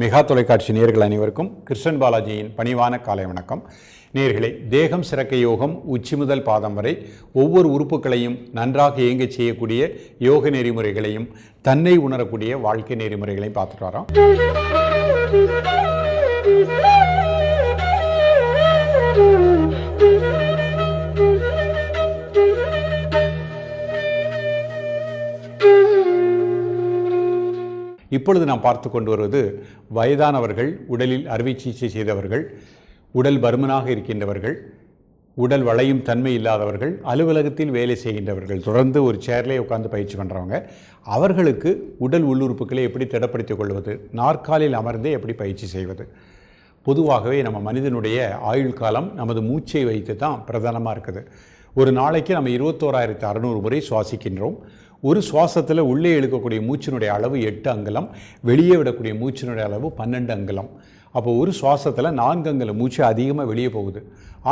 Mega தொலைக்காட்சி நேர்கள் அனைவருக்கும் கிருஷ்ணன் பாலாஜியின் பணிவான காலை வணக்கம். நேர்களே தேகம் சிறக்க யோகம் உச்சி முதல் பாதம் வரை ஒவ்வொரு உறுப்புகளையும் நன்றாக இயங்கச் செய்யக்கூடிய யோக நெறிமுறைகளையும் தன்னை உணரக்கூடிய வாழ்க்கை நெறிமுறைகளையும் பார்த்துட்டு வரோம். இப்பொழுது நாம் பார்த்து கொண்டு வருவது வயதானவர்கள் உடலில் அறுவை சிகிச்சை செய்தவர்கள் உடல் பருமனாக இருக்கின்றவர்கள் உடல் வளையும் தன்மை இல்லாதவர்கள் அலுவலகத்தில் வேலை செய்கின்றவர்கள் தொடர்ந்து ஒரு சேர்லேயே உட்காந்து பயிற்சி பண்ணுறவங்க அவர்களுக்கு உடல் உள்ளுறுப்புகளை எப்படி திடப்படுத்திக் கொள்வது நாற்காலில் அமர்ந்தே எப்படி பயிற்சி செய்வது. பொதுவாகவே நம்ம மனிதனுடைய ஆயுள் காலம் நமது மூச்சை வைத்து தான் பிரதானமாக இருக்குது. ஒரு நாளைக்கு நம்ம இருபத்தோராயிரத்து அறநூறு முறை சுவாசிக்கின்றோம். ஒரு சுவாசத்தில் உள்ளே இழுக்கக்கூடிய மூச்சினுடைய அளவு எட்டு அங்குலம் வெளியே விடக்கூடிய மூச்சினுடைய அளவு பன்னெண்டு அங்குலம். அப்போ ஒரு சுவாசத்தில் நான்கு அங்குல மூச்சு அதிகமாக வெளியே போகுது.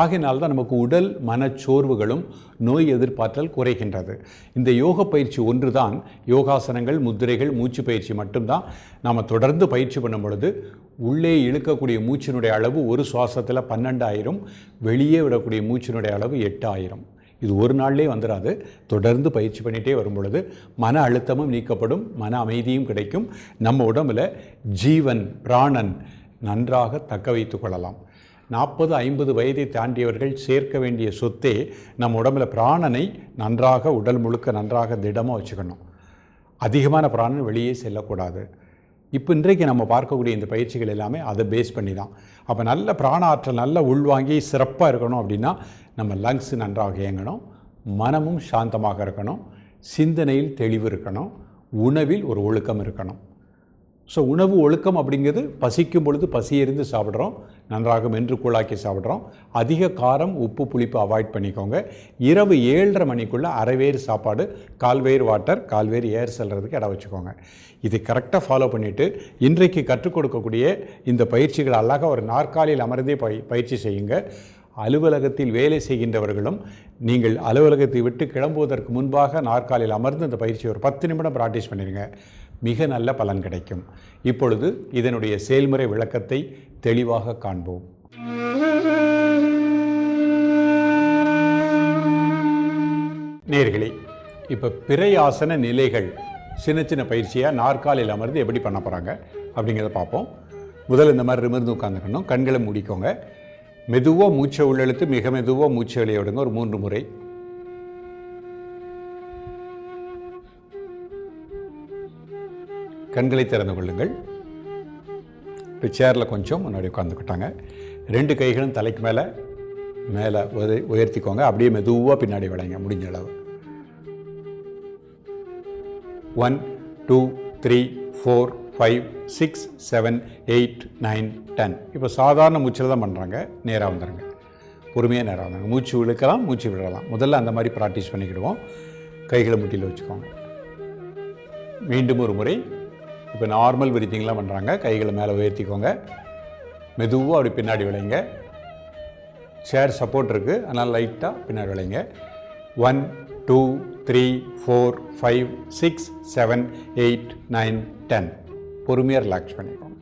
ஆகையினால் தான் நமக்கு உடல் மனச்சோர்வுகளும் நோய் எதிர்ப்பாற்றல் குறைகின்றது. இந்த யோக பயிற்சி ஒன்று தான் யோகாசனங்கள் முத்திரைகள் மூச்சு பயிற்சி மட்டும்தான். நாம் தொடர்ந்து பயிற்சி பண்ணும் பொழுது உள்ளே இழுக்கக்கூடிய மூச்சினுடைய அளவு ஒரு சுவாசத்தில் பன்னெண்டாயிரம் வெளியே விடக்கூடிய மூச்சினுடைய அளவு எட்டாயிரம். இது ஒரு நாள்லேயே வந்துடாது தொடர்ந்து பயிற்சி பண்ணிகிட்டே வரும் பொழுது மன அழுத்தமும் நீக்கப்படும் மன அமைதியும் கிடைக்கும். நம்ம உடம்புல ஜீவன் பிராணன் நன்றாக தக்க வைத்து கொள்ளலாம். நாற்பது ஐம்பது வயதை தாண்டியவர்கள் சேர்க்க வேண்டிய சொத்தே நம்ம உடம்பில் பிராணனை நன்றாக உடல் முழுக்க நன்றாக திடமாக வச்சுக்கணும். அதிகமான பிராணன் வெளியே செல்லக்கூடாது. இப்போ இன்றைக்கு நம்ம பார்க்கக்கூடிய இந்த பயிற்சிகள் எல்லாமே அதை பேஸ் பண்ணி தான் அப்போ நல்ல பிராண ஆற்றல் நல்ல உள்வாங்கி சிறப்பாக இருக்கணும் அப்படின்னா நம்ம லங்ஸ் நன்றாக இயங்கணும் மனமும் சாந்தமாக இருக்கணும் சிந்தனையில் தெளிவு இருக்கணும் உணவில் ஒரு ஒழுக்கம் இருக்கணும். ஸோ உணவு ஒழுக்கம் அப்படிங்கிறது பசிக்கும் பொழுது பசி எறிந்து சாப்பிட்றோம் நன்றாக மென்று கூழாக்கி சாப்பிட்றோம். அதிக காரம் உப்பு புளிப்பு அவாய்ட் பண்ணிக்கோங்க. இரவு ஏழரை மணிக்குள்ளே அரைவேறு சாப்பாடு கால்வேர் வாட்டர் கால்வேர் ஏர் செல்கிறதுக்கு இடம் வச்சுக்கோங்க. இது கரெக்டாக ஃபாலோ பண்ணிவிட்டு இன்றைக்கு கற்றுக் கொடுக்கக்கூடிய இந்த பயிற்சிகள் அழகாக ஒரு நாற்காலியில் அமர்ந்தே பயிற்சி செய்யுங்க. அலுவலகத்தில் வேலை செய்கின்றவர்களும் நீங்கள் அலுவலகத்தை விட்டு கிளம்புவதற்கு முன்பாக நாற்காலில் அமர்ந்து இந்த பயிற்சியை ஒரு பத்து நிமிடம் ப்ராக்டிஸ் பண்ணிடுங்க மிக நல்ல பலன் கிடைக்கும். இப்பொழுது இதனுடைய செயல்முறை விளக்கத்தை தெளிவாக காண்போம். நேர்களே இப்போ பிறையாசன ஆசன நிலைகள் சின்ன சின்ன பயிற்சியாக நாற்காலில் அமர்ந்து எப்படி பண்ண போகிறாங்க அப்படிங்கிறத பார்ப்போம். முதல்ல இந்த மாதிரி நிமிர்ந்து உட்காந்துக்கணும் கண்களை மூடிக்கோங்க. மெதுவாக மூச்சை உள்ளெழுத்து மிக மெதுவாக மூச்சை வெளியே விடுங்க. ஒரு மூன்று முறை. கண்களை திறந்து கொள்ளுங்கள். இப்போ சேரில் கொஞ்சம் முன்னாடி உட்காந்துக்கிட்டாங்க ரெண்டு கைகளும் தலைக்கு மேலே மேலே உயர் உயர்த்திக்கோங்க. அப்படியே மெதுவாக பின்னாடி விளைங்க முடிஞ்ச அளவு. One two three four five six seven eight nine ten இப்போ சாதாரண மூச்சில் தான் பண்ணுறாங்க நேராக வந்துடுங்க பொறுமையாக நேராக வந்துடுங்க மூச்சு இழுக்கலாம் மூச்சு விடலாம். முதல்ல அந்த மாதிரி ப்ராக்டிஸ் பண்ணிக்கிடுவோம். கைகளை முட்டியில் வச்சுக்கோங்க. மீண்டும் ஒரு முறை. இப்போ நார்மல் பிரீத்திங்லாம் பண்ணுறாங்க கைகளை மேலே உயர்த்திக்கோங்க. மெதுவாக அப்படி பின்னாடி விளைங்க சேர் சப்போர்ட் இருக்குது அதனால் லைட்டாக பின்னாடி விளைங்க one two three four five six seven eight nine ten பொறுமையாக ரிலாக்ஸ் பண்ணிக்கோங்க.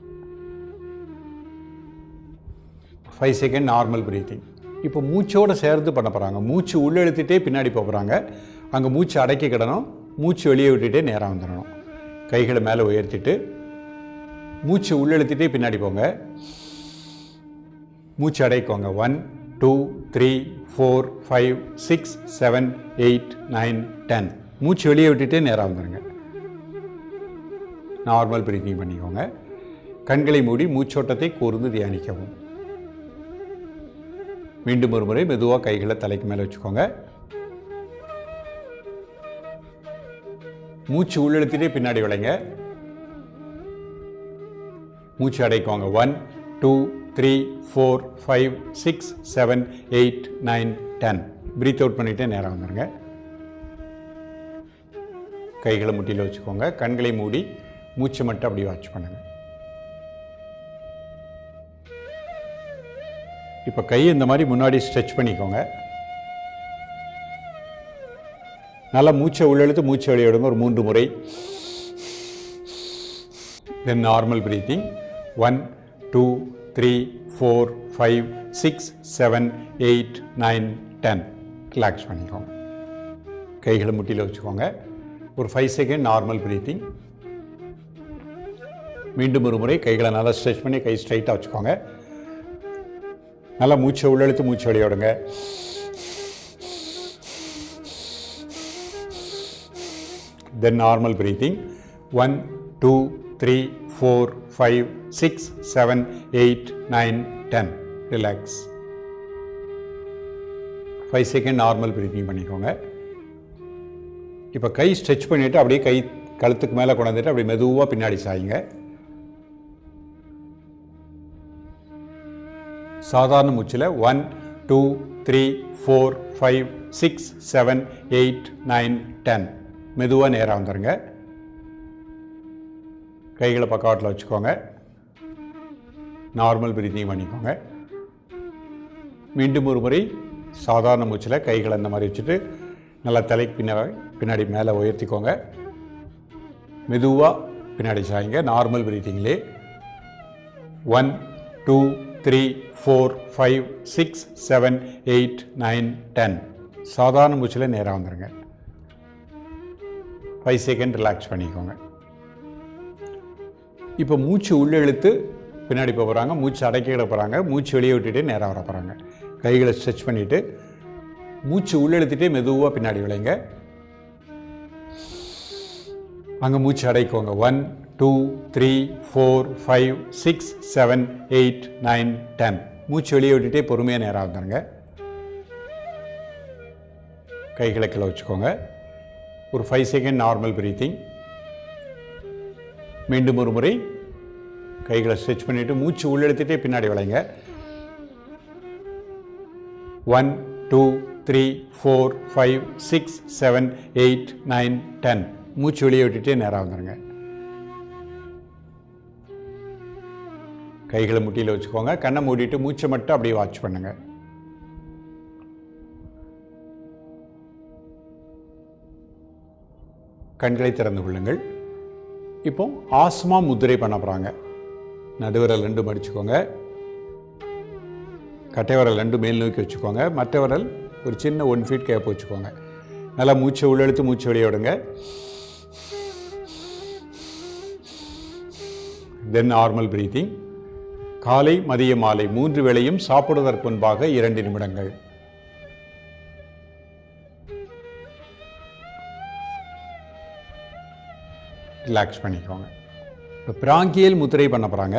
ஃபைவ் செகண்ட் நார்மல் ப்ரீத்திங் இப்போ மூச்சோடு சேர்ந்து பண்ண போகிறாங்க மூச்சு உள்ளெழுத்துட்டே பின்னாடி போகிறாங்க அங்கே மூச்சு அடக்கிக்கிடணும் மூச்சு வெளியே விட்டுட்டே நேராக வந்துடணும். கைகளை மேலே உயர்த்திட்டு மூச்சு உள்ளெழுத்திட்டே பின்னாடி போங்க. மூச்சு அடைக்கோங்க. One two three four five six seven eight nine ten மூச்சு வெளியே விட்டுட்டே நேராக வந்துடுங்க நார்மல் பிரீத்திங் பண்ணிக்கோங்க. கண்களை மூடி மூச்சோட்டத்தை கூர்ந்து தியானிக்கவும். மீண்டும் ஒரு முறை மெதுவாக கைகளை தலைக்கு மேலே வச்சுக்கோங்க. மூச்சு உள்ளெழுத்திட்டே பின்னாடி விளைங்க. மூச்சு அடைக்கோங்க. One two three four five six seven eight nine ten breath out பண்ணிவிட்டு நேராக வந்துடுங்க கைகளை முட்டியில் வச்சுக்கோங்க. கண்களை மூடி மூச்சை மட்டும் அப்படி வாட்ச் பண்ணுங்க. இப்போ கையை இந்த மாதிரி முன்னாடி ஸ்ட்ரெச் பண்ணிக்கோங்க. நல்லா மூச்சை உள்ளெழுத்து மூச்சை வெளியிடுங்க ஒரு மூன்று முறை. Then normal breathing one two three four five six seven eight nine ten relax பண்ணிக்கோங்க. கைகளை முட்டியில் வச்சுக்கோங்க. ஒரு ஃபைவ் செகண்ட் நார்மல் பிரீத்திங் மீண்டும் ஒரு முறை கைகளை நல்லா ஸ்ட்ரெச் பண்ணி கை ஸ்ட்ரைட்டாக வச்சுக்கோங்க. நல்லா மூச்சை உள்ளெழுத்து மூச்சு வெளியோடுங்க. Then normal breathing one two three four five six seven eight nine ten relax five second normal breathing பண்ணிக்கோங்க. இப்போ கை ஸ்ட்ரெச் பண்ணிவிட்டு அப்படியே கை கழுத்துக்கு மேலே கொண்டு வந்துட்டு அப்படியே மெதுவாக பின்னாடி சாயுங்க. சாதாரண மூச்சில் one two three four five six seven eight nine ten மெதுவாக நேராக வந்துடுங்க கைகளை பக்கவாட்டில் வச்சுக்கோங்க. நார்மல் பிரீத்திங் பண்ணிக்கோங்க. மீண்டும் ஒரு முறை சாதாரண மூச்சில் கைகளை இந்த மாதிரி வச்சுட்டு நல்லா தலைக்கு பின்ன பின்னாடி மேலே உயர்த்திக்கோங்க. மெதுவாக பின்னாடி சாய்ங்க. Normal பிரீத்திங்லே one two three four five six seven eight nine ten சாதாரண மூச்சில் நேராக வந்துடுங்க ஃபைவ் செகண்ட் ரிலாக்ஸ் பண்ணிக்கோங்க. இப்போ மூச்சு உள்ளே இழுத்து பின்னாடி போக போகிறாங்க மூச்சு அடக்கிட போகிறாங்க மூச்சு வெளியே விட்டுட்டே நேராக வர போகிறாங்க கைகளை ஸ்ட்ரெச் பண்ணிவிட்டு மூச்சு உள்ளே இழுத்துட்டே மெதுவாக பின்னாடி விளைங்க. அங்கே மூச்சு அடைக்கோங்க. One two three four five six seven eight nine ten மூச்சு வெளியே விட்டுட்டே பொறுமையாக நேராக வந்துடுங்க கைகளை கீழே வச்சுக்கோங்க. ஒரு ஃபைவ் செகண்ட் நார்மல் பிரீத்திங் மீண்டும் ஒரு முறை கைகளை ஸ்ட்ரெச் பண்ணிவிட்டு மூச்சு உள்ளெடுத்துகிட்டே பின்னாடி விளைங்க. One two three four five six seven eight nine ten மூச்சு வெளியே விட்டுட்டே நேராக வந்துடுங்க கைகளை முட்டியில் வச்சுக்கோங்க. கண்ணை மூடிட்டு மூச்சை மட்டும் அப்படியே வாட்ச் பண்ணுங்க. கண்களை திறந்து கொள்ளுங்கள். இப்போ ஆஸ்மா முத்திரை பண்ண போகிறாங்க நடுவிரல் ரெண்டு மடிச்சுக்கோங்க. கட்டை விரல் ரெண்டு மேல் நோக்கி வச்சுக்கோங்க. மற்ற விரல் ஒரு சின்ன ஒன் ஃபீட் கேப் வச்சுக்கோங்க. நல்லா மூச்சை உள்ளெழுத்து மூச்சு வெளியே விடுங்க. தென் நார்மல் பிரீத்திங் காலை மதிய மாலை மூன்று வேளையும் சாப்பிடுவதற்கு முன்பாக இரண்டு நிமிடங்கள். ரிலாக்ஸ் பண்ணிக்கோங்க. இப்போ பிராங்கியல் முத்திரை பண்ண போகிறாங்க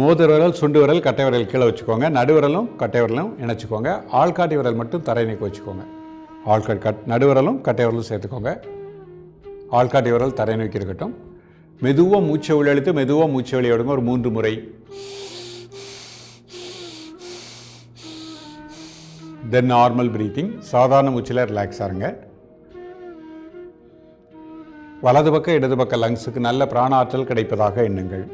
மோதிர விரல் சுண்டு விரல் கட்டை விரல் கீழே வச்சுக்கோங்க. நடுவிரலும் கட்டை விரலும் இணைச்சிக்கோங்க. ஆள்காட்டி விரல் மட்டும் தரை நீக்க வச்சுக்கோங்க. ஆள்காட் கட் நடுவிரலும் கட்டை விரலும் சேர்த்துக்கோங்க. ஆள்காட்டி விரல் தரை நோக்கி இருக்கட்டும் மெதுவாக மூச்சை உள்ளெழுத்து மெதுவாக மூச்சை வெளியிடுங்க ஒரு மூன்று முறை. தென் நார்மல் ப்ரீத்திங் சாதாரண மூச்சில் ரிலாக்ஸ் ஆகுங்க வலது பக்கம் இடது பக்க லங்ஸுக்கு நல்ல பிராண ஆற்றல் கிடைப்பதாக எண்ணுங்கள்.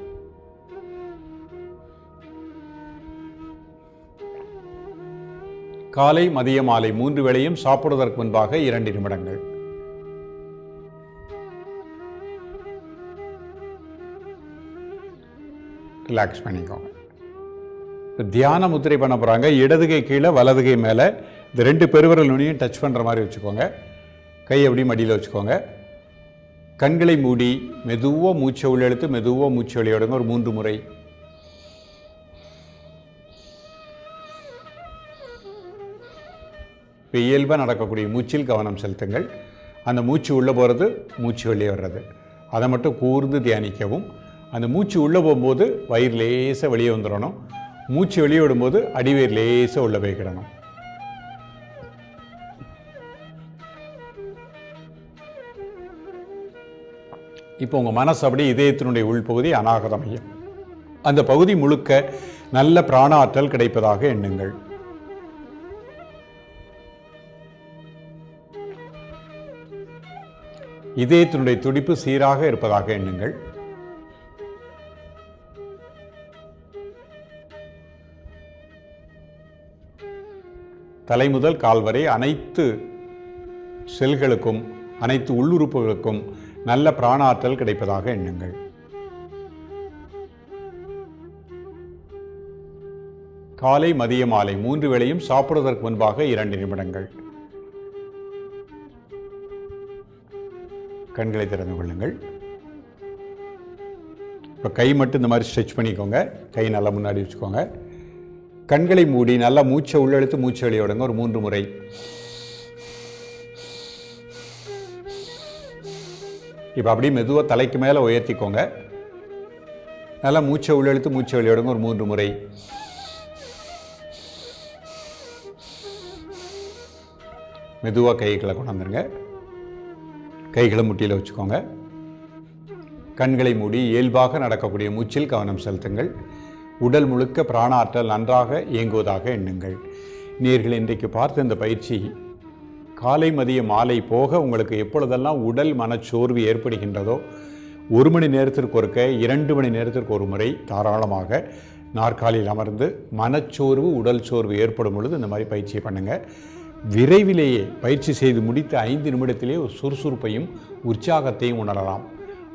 காலை மதிய மாலை மூன்று வேளையும் சாப்பிடுவதற்கு முன்பாக இரண்டு நிமிடங்கள். ரிலாக்ஸ் பண்ணிக்கோங்க இப்போ தியான முத்திரை பண்ண போகிறாங்க இடதுகை கீழே வலதுகை மேலே. இந்த ரெண்டு பெருவிரல் நுனியும் டச் பண்ணுற மாதிரி வச்சுக்கோங்க. கை அப்படி மடியில் வச்சுக்கோங்க. கண்களை மூடி மெதுவாக மூச்சை உள்ளெழுத்து மெதுவாக மூச்சு வெளியிடுங்க. ஒரு மூன்று முறை. இப்போ இயல்பாக நடக்கக்கூடிய மூச்சில் கவனம் செலுத்துங்கள். அந்த மூச்சு உள்ளே போகிறது மூச்சு வெளியே வர்றது. அதை மட்டும் கூர்ந்து தியானிக்கவும். அந்த மூச்சு உள்ளே போகும்போது வயிறு லேசாக வெளியே வந்துடணும். மூச்சு வெளியே விடும்போது அடிவயிறு லேசாக உள்ளே போய்க்கிடணும் இப்போ உங்கள் மனசு அப்படியே இதயத்தினுடைய உள்பகுதி அநாகத மையம் அந்த பகுதி முழுக்க நல்ல பிராண ஆற்றல் கிடைப்பதாக எண்ணுங்கள். இதயத்தினுடைய துடிப்பு சீராக இருப்பதாக எண்ணுங்கள். தலை முதல் கால் வரை அனைத்து செல்களுக்கும் அனைத்து உள்ளுறுப்புகளுக்கும் நல்ல பிராணாற்றல் கிடைப்பதாக எண்ணுங்கள். காலை மதிய மாலை மூன்று வேளையும் சாப்பிடுவதற்கு முன்பாக இரண்டு நிமிடங்கள். கண்களை திறந்து கொள்ளுங்கள். இப்போ கை மட்டும் இந்த மாதிரி ஸ்ட்ரெச் பண்ணிக்கோங்க. கை நல்லா முன்னாடி வச்சுக்கோங்க. கண்களை மூடி நல்லா மூச்சை உள்ளெழுத்து மூச்சை வெளியோடுங்க ஒரு மூன்று முறை. இப்போ அப்படியே மெதுவாக தலைக்கு மேலே உயர்த்திக்கோங்க. நல்லா மூச்சை உள்ளெழுத்து மூச்சை வெளியோடுங்க ஒரு மூன்று முறை. மெதுவாக கைகளை கொண்டாந்துருங்க கைகளை முட்டியில் வச்சுக்கோங்க. கண்களை மூடி இயல்பாக நடக்கக்கூடிய மூச்சில் கவனம் செலுத்துங்கள். உடல் முழுக்க பிராணாற்றல் நன்றாக இயங்குவதாக எண்ணுங்கள். நீர்கள் இன்றைக்கு பார்த்த இந்த பயிற்சி காலை மதிய மாலை போக உங்களுக்கு எப்பொழுதெல்லாம் உடல் மனச்சோர்வு ஏற்படுகின்றதோ ஒரு மணி நேரத்திற்கு ஒருக்க இரண்டு மணி நேரத்திற்கு ஒரு முறை தாராளமாக நாற்காலியில் அமர்ந்து மனச்சோர்வு உடல் சோர்வு ஏற்படும் பொழுது இந்த மாதிரி பயிற்சியை பண்ணுங்கள் விரைவிலேயே பயிற்சி செய்து முடித்த ஐந்து நிமிடத்திலேயே ஒரு சுறுசுறுப்பையும் உற்சாகத்தையும் உணரலாம்.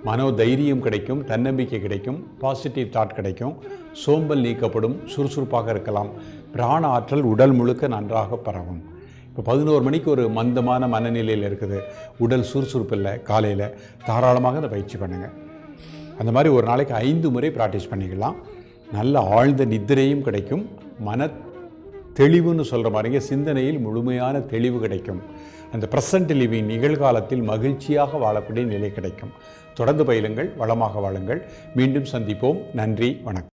மனோ தைரியம் கிடைக்கும் தன்னம்பிக்கை கிடைக்கும் பாசிட்டிவ் தாட் கிடைக்கும். சோம்பல் நீக்கப்படும் சுறுசுறுப்பாக இருக்கலாம். பிராண ஆற்றல் உடல் முழுக்க நன்றாக பரவும். இப்போ பதினோரு மணிக்கு ஒரு மந்தமான மனநிலையில் இருக்குது. உடல் சுறுசுறுப்பு இல்லை காலையில். தாராளமாக அந்த பயிற்சி பண்ணுங்கள் அந்த மாதிரி ஒரு நாளைக்கு ஐந்து முறை ப்ராக்டிஸ் பண்ணிக்கலாம். நல்ல ஆழ்ந்த நித்திரையும் கிடைக்கும். மன தெளிவுன்னு சொல்கிற மாதிரிங்க சிந்தனையில் முழுமையான தெளிவு கிடைக்கும். அந்த ப்ரெசன்ட் லிவிங் நிகழ்காலத்தில் மகிழ்ச்சியாக வாழக்கூடிய நிலை கிடைக்கும். தொடர்ந்து பயிலுங்கள் வளமாக வாழுங்கள். மீண்டும் சந்திப்போம். நன்றி வணக்கம்.